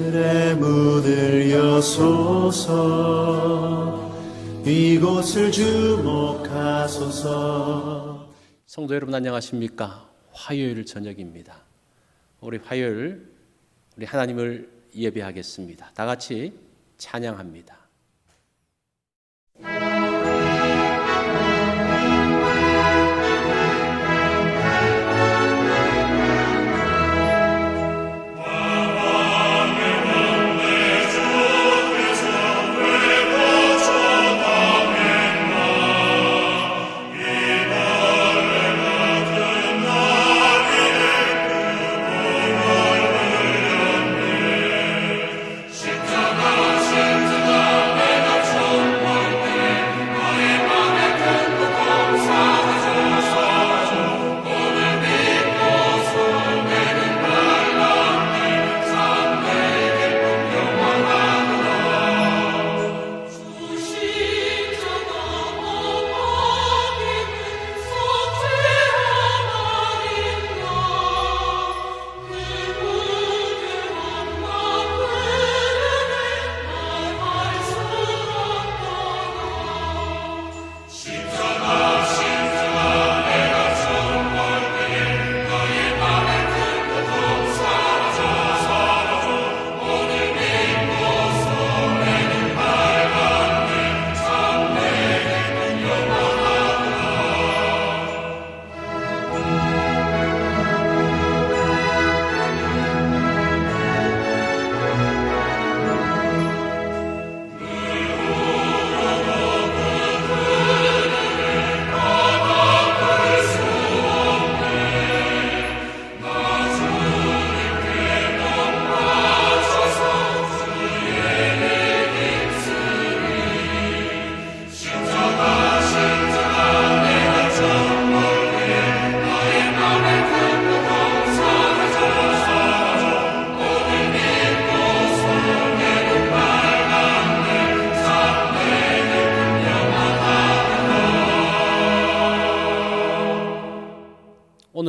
하늘의 문을 여소서 이곳을 주목하소서 성도 여러분 안녕하십니까? 화요일 저녁입니다. 우리 화요일 우리 하나님을 예배하겠습니다. 다 같이 찬양합니다.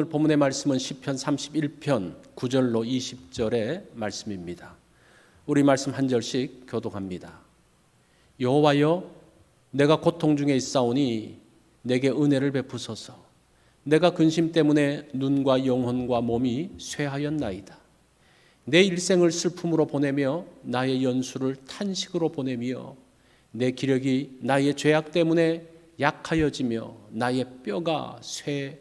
오늘 본문의 말씀은 시편 31편 9절로 20절의 말씀입니다. 우리 말씀 한 절씩 교독합니다. 여호와여 내가 고통 중에 있사오니 내게 은혜를 베푸소서. 내가 근심 때문에 눈과 영혼과 몸이 쇠하였나이다. 내 일생을 슬픔으로 보내며 나의 연수를 탄식으로 보내며 내 기력이 나의 죄악 때문에 약하여지며 나의 뼈가 쇠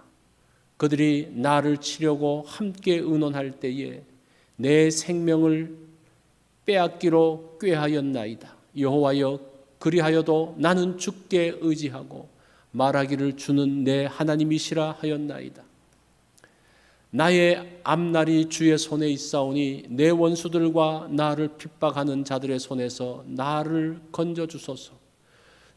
그들이 나를 치려고 함께 의논할 때에 내 생명을 빼앗기로 꾀하였나이다. 여호와여 그리하여도 나는 주께 의지하고 말하기를 주는 내 하나님이시라 하였나이다. 나의 앞날이 주의 손에 있사오니 내 원수들과 나를 핍박하는 자들의 손에서 나를 건져 주소서.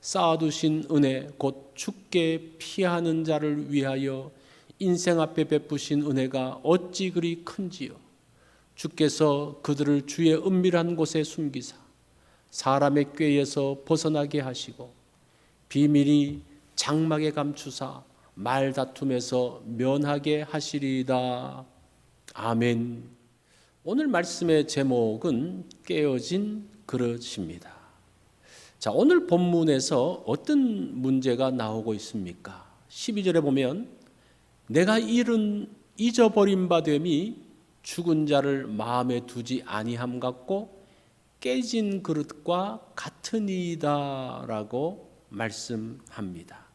쌓아두신 은혜 곧 죽게 피하는 자를 위하여 인생 앞에 베푸신 은혜가 어찌 그리 큰지요. 주께서 그들을 주의 은밀한 곳에 숨기사 사람의 꾀에서 벗어나게 하시고 비밀이 장막에 감추사 말다툼에서 면하게 하시리이다. 아멘. 오늘 말씀의 제목은 깨어진 그릇입니다. 자, 오늘 본문에서 어떤 문제가 나오고 있습니까? 12절에 보면 내가 잃은 잊어버린 바 됨이 죽은 자를 마음에 두지 아니함 같고 깨진 그릇과 같은 같으니다라고 말씀합니다.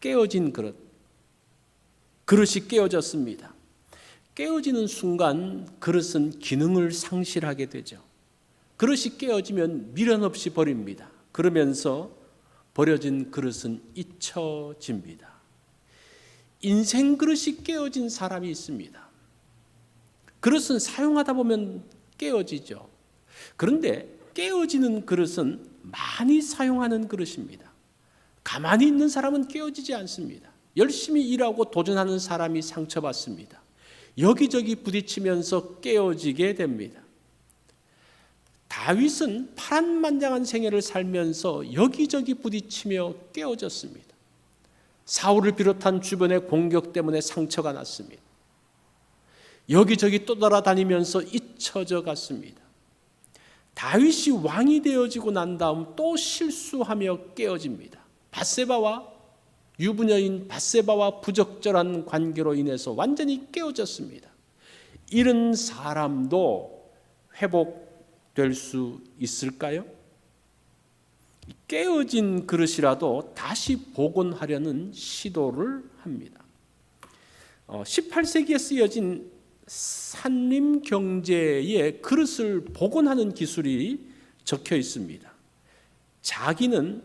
깨어진 그릇. 그릇이 깨어졌습니다. 깨어지는 순간 그릇은 기능을 상실하게 되죠. 그릇이 깨어지면 미련 없이 버립니다. 그러면서 버려진 그릇은 잊혀집니다. 인생 그릇이 깨어진 사람이 있습니다. 그릇은 사용하다 보면 깨어지죠. 그런데 깨어지는 그릇은 많이 사용하는 그릇입니다. 가만히 있는 사람은 깨어지지 않습니다. 열심히 일하고 도전하는 사람이 상처받습니다. 여기저기 부딪히면서 깨어지게 됩니다. 다윗은 파란만장한 생애를 살면서 여기저기 부딪히며 깨어졌습니다. 사울을 비롯한 주변의 공격 때문에 상처가 났습니다. 여기저기 떠돌아다니면서 잊혀져 갔습니다. 다윗이 왕이 되어지고 난 다음 또 실수하며 깨어집니다. 바세바와 유부녀인 바세바와 부적절한 관계로 인해서 완전히 깨어졌습니다. 이런 사람도 회복 될 수 있을까요? 깨어진 그릇이라도 다시 복원하려는 시도를 합니다. 18세기에 쓰여진 산림 경제의 그릇을 복원하는 기술이 적혀 있습니다. 자기는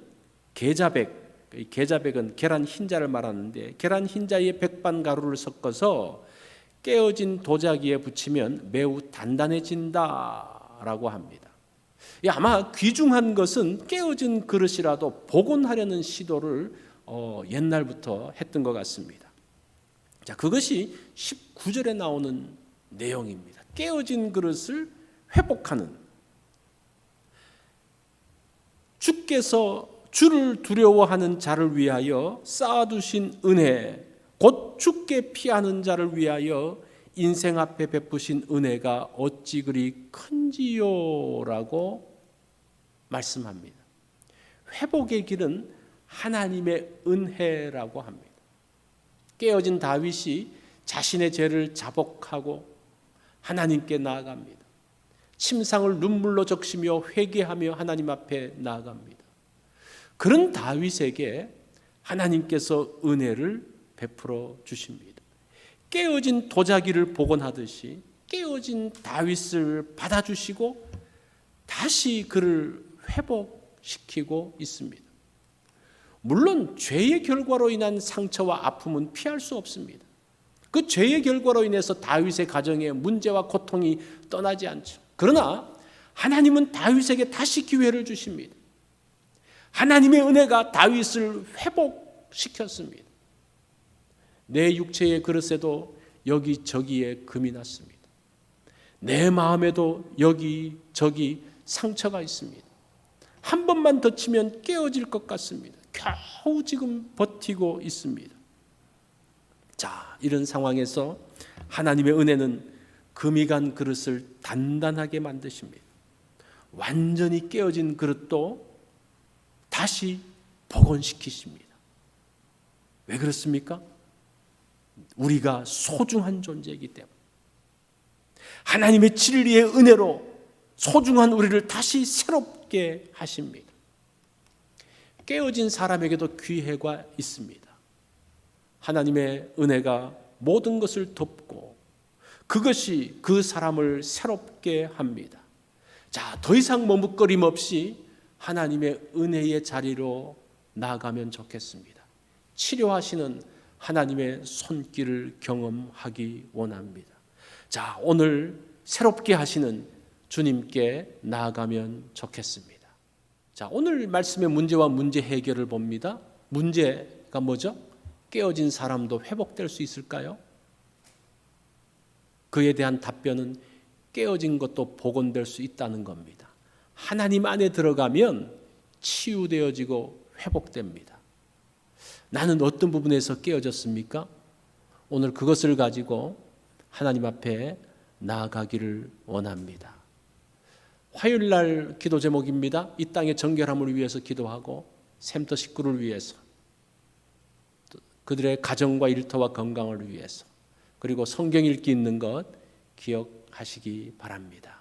계자백, 이 계자백은 계란 흰자를 말하는데 계란 흰자에 백반 가루를 섞어서 깨어진 도자기에 붙이면 매우 단단해진다 라고 합니다. 이 아마 귀중한 것은 깨어진 그릇이라도 복원하려는 시도를 어, 옛날부터 했던 것 같습니다. 자, 그것이 19절에 나오는 내용입니다. 깨어진 그릇을 회복하는 주께서 주를 두려워하는 자를 위하여 쌓아두신 은혜, 곧 주께 피하는 자를 위하여 인생 앞에 베푸신 은혜가 어찌 그리 큰지요라고 말씀합니다. 회복의 길은 하나님의 은혜라고 합니다. 깨어진 다윗이 자신의 죄를 자복하고 하나님께 나아갑니다. 침상을 눈물로 적시며 회개하며 하나님 앞에 나아갑니다. 그런 다윗에게 하나님께서 은혜를 베풀어 주십니다. 깨어진 도자기를 복원하듯이 깨어진 다윗을 받아주시고 다시 그를 회복시키고 있습니다. 물론 죄의 결과로 인한 상처와 아픔은 피할 수 없습니다. 그 죄의 결과로 인해서 다윗의 가정에 문제와 고통이 떠나지 않죠. 그러나 하나님은 다윗에게 다시 기회를 주십니다. 하나님의 은혜가 다윗을 회복시켰습니다. 내 육체의 그릇에도 여기 저기에 금이 났습니다. 내 마음에도 여기 저기 상처가 있습니다. 한 번만 더 치면 깨어질 것 같습니다. 겨우 지금 버티고 있습니다. 자, 이런 상황에서 하나님의 은혜는 금이 간 그릇을 단단하게 만드십니다. 완전히 깨어진 그릇도 다시 복원시키십니다. 왜 그렇습니까? 우리가 소중한 존재이기 때문에. 하나님의 진리의 은혜로 소중한 우리를 다시 새롭게 하십니다. 깨어진 사람에게도 기회가 있습니다. 하나님의 은혜가 모든 것을 덮고 그것이 그 사람을 새롭게 합니다. 자, 더 이상 머뭇거림 없이 하나님의 은혜의 자리로 나가면 좋겠습니다. 치료하시는 하나님의 손길을 경험하기 원합니다. 자, 오늘 새롭게 하시는 주님께 나아가면 좋겠습니다. 자, 오늘 말씀의 문제와 문제 해결을 봅니다. 문제가 뭐죠? 깨어진 사람도 회복될 수 있을까요? 그에 대한 답변은 깨어진 것도 복원될 수 있다는 겁니다. 하나님 안에 들어가면 치유되어지고 회복됩니다. 나는 어떤 부분에서 깨어졌습니까? 오늘 그것을 가지고 하나님 앞에 나아가기를 원합니다. 화요일 날 기도 제목입니다. 이 땅의 정결함을 위해서 기도하고 샘터 식구를 위해서 그들의 가정과 일터와 건강을 위해서 그리고 성경 읽기 있는 것 기억하시기 바랍니다.